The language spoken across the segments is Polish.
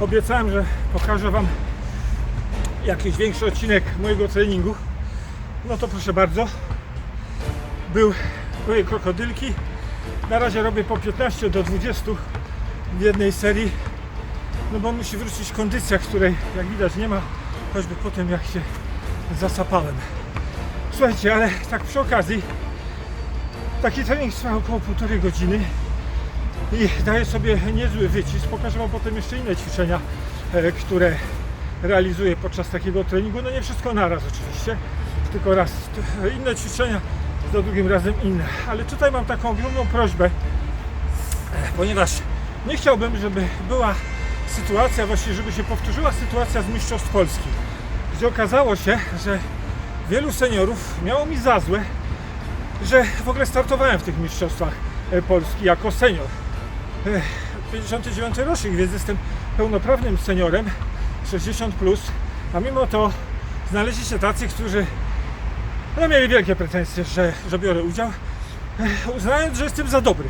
obiecałem, że pokażę Wam jakiś większy odcinek mojego treningu. No to proszę bardzo. Był, były krokodylki. Na razie robię po 15 do 20 w jednej serii. No bo musi wrócić kondycja, której jak widać nie ma, choćby po tym jak się zasapałem. Słuchajcie, ale tak przy okazji, taki trening trwa około półtorej godziny i daje sobie niezły wycisk. Pokażę Wam potem jeszcze inne ćwiczenia, e, które realizuję podczas takiego treningu. No nie wszystko naraz oczywiście, tylko raz t- inne ćwiczenia, za drugim razem inne. Ale tutaj mam taką ogromną prośbę, e, ponieważ nie chciałbym, żeby była sytuacja, właśnie żeby się powtórzyła sytuacja z Mistrzostw Polski, gdzie okazało się, że wielu seniorów miało mi za złe, że w ogóle startowałem w tych Mistrzostwach e, Polski jako senior. E, 59 rocznik, więc jestem pełnoprawnym seniorem 60+, plus, a mimo to znaleźli się tacy, którzy no, mieli wielkie pretensje, że, że biorę udział, uznając, że jestem za dobry.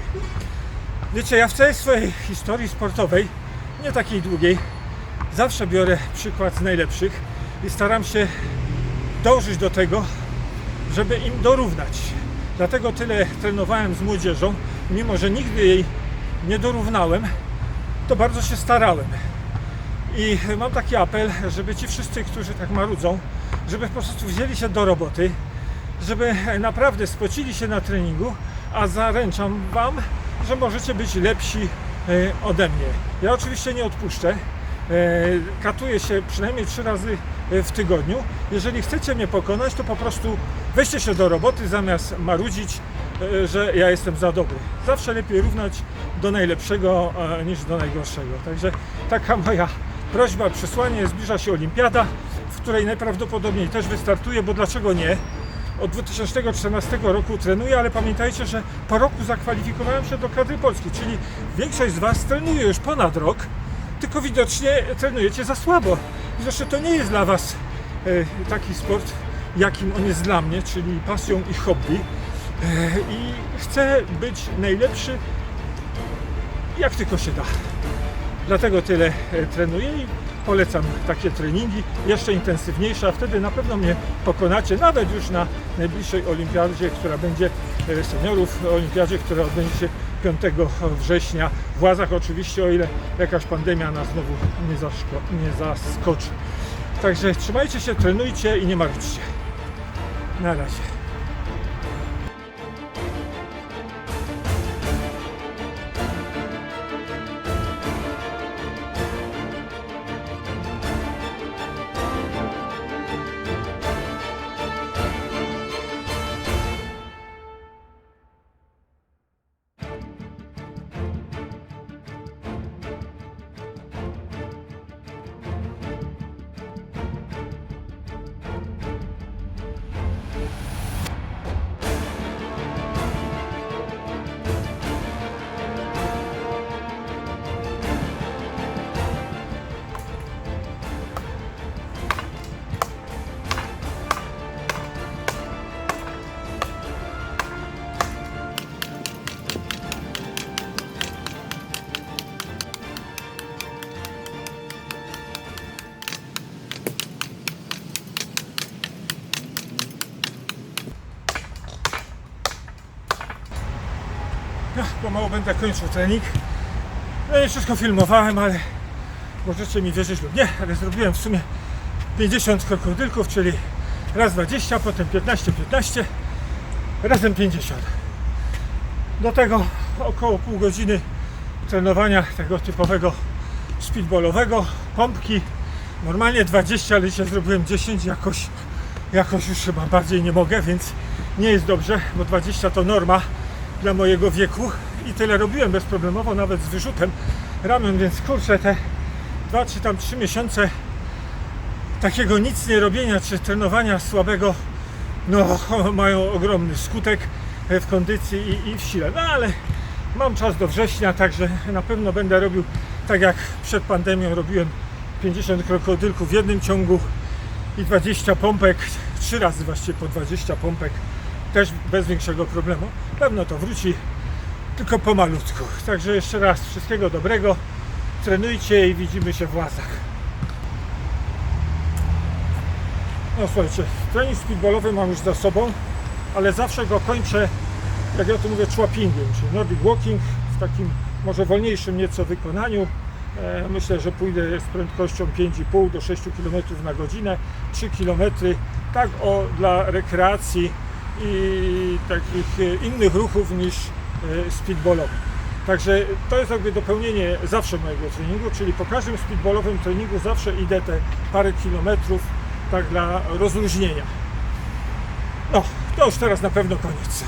Wiecie, ja w całej swojej historii sportowej, nie takiej długiej, zawsze biorę przykład z najlepszych i staram się dążyć do tego, żeby im dorównać. Dlatego tyle trenowałem z młodzieżą, mimo że nigdy jej nie dorównałem, to bardzo się starałem. I mam taki apel, żeby ci wszyscy, którzy tak marudzą, żeby po prostu wzięli się do roboty, żeby naprawdę spocili się na treningu, a zaręczam Wam, że możecie być lepsi e, ode mnie. Ja oczywiście nie odpuszczę. E, Katuję się przynajmniej trzy razy e, w tygodniu. Jeżeli chcecie mnie pokonać, to po prostu weźcie się do roboty zamiast marudzić, że ja jestem za dobry. Zawsze lepiej równać do najlepszego e, niż do najgorszego. Także taka moja prośba, przesłanie. Zbliża się olimpiada, w której najprawdopodobniej też wystartuję, bo dlaczego nie? Od 2014 roku trenuję, ale pamiętajcie, że po roku zakwalifikowałem się do kadry Polski, czyli większość z Was trenuje już ponad rok, tylko widocznie trenujecie za słabo. Zresztą to nie jest dla Was e, taki sport, jakim on jest dla mnie, czyli pasją i hobby. I chcę być najlepszy, jak tylko się da. Dlatego tyle e, trenuję i polecam takie treningi, jeszcze intensywniejsze, a wtedy na pewno mnie pokonacie, nawet już na najbliższej olimpiadzie, która będzie e, seniorów, olimpiadzie, która odbędzie się 5 września w Łazach oczywiście, o ile jakaś pandemia nas znowu nie, nie zaskoczy. Także trzymajcie się, trenujcie i nie martwcie. Na razie. No, pomału będę kończył trening. No nie wszystko filmowałem, ale możecie mi wierzyć lub nie, ale zrobiłem w sumie 50 krokodylków, czyli raz 20, potem 15, 15, razem 50. Do tego około pół godziny trenowania tego typowego speedballowego, pompki. Normalnie 20, ale dzisiaj zrobiłem 10, jakoś, jakoś już chyba bardziej nie mogę, więc nie jest dobrze, bo 20 to norma dla mojego wieku i tyle robiłem bezproblemowo, nawet z wyrzutem ramion, więc kurczę, te 2 czy tam 3 miesiące takiego nic nie robienia czy trenowania słabego, no mają ogromny skutek w kondycji i, i w sile. No ale mam czas do września, także na pewno będę robił tak jak przed pandemią robiłem 50 krokodylków w jednym ciągu i 20 pompek, trzy razy właściwie po 20 pompek, też bez większego problemu. Pewno to wróci, tylko pomalutku. Także jeszcze raz wszystkiego dobrego, trenujcie i widzimy się w łazach. No słuchajcie, trening speedballowy mam już za sobą, ale zawsze go kończę, jak ja to mówię, człapingiem, czyli Nordic Walking w takim może wolniejszym nieco wykonaniu. E, Myślę, że pójdę z prędkością 5,5 do 6 km na godzinę, 3 km, tak o, dla rekreacji i takich e, innych ruchów niż e, speedballowe. Także to jest jakby dopełnienie zawsze mojego treningu, czyli po każdym speedballowym treningu zawsze idę te parę kilometrów tak dla rozluźnienia. No, to już teraz na pewno koniec.